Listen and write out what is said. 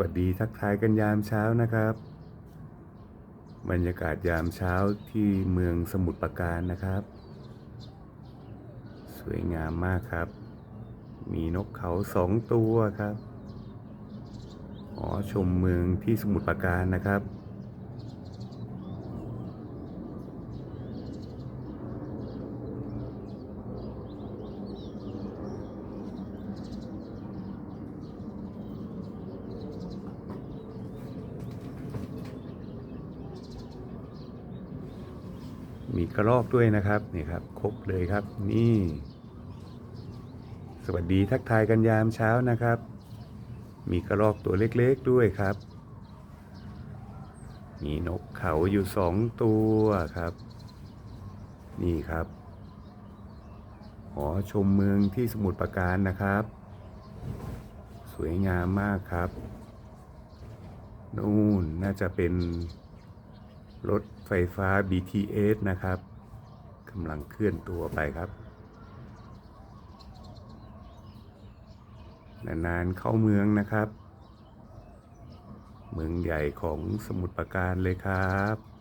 วัสดีทักทายกันยามเช้านะครับ บรรยากาศยามเช้าที่เมืองสมุทรปราการนะครับ สวยงามมากครับ มีนกเขาสองตัวครับหอชมเมืองที่สมุทรปราการนะครับ มีกระรอกด้วยนะครับนี่ครับครบเลยครับนี่ สวัสดีทักทายกันยามเช้านะครับ มีกระรอกตัวเล็กๆด้วยครับ มีนกเขาอยู่สองตัวครับ นี่ครับหอชมเมืองที่สมุทรปราการนะครับ สวยงามมากครับ นู่นน่าจะเป็น รถไฟฟ้า BTS นะครับกำลังเคลื่อนตัวไปครับ นานๆเข้าเมืองนะครับ เมืองใหญ่ของสมุทรปราการเลยครับ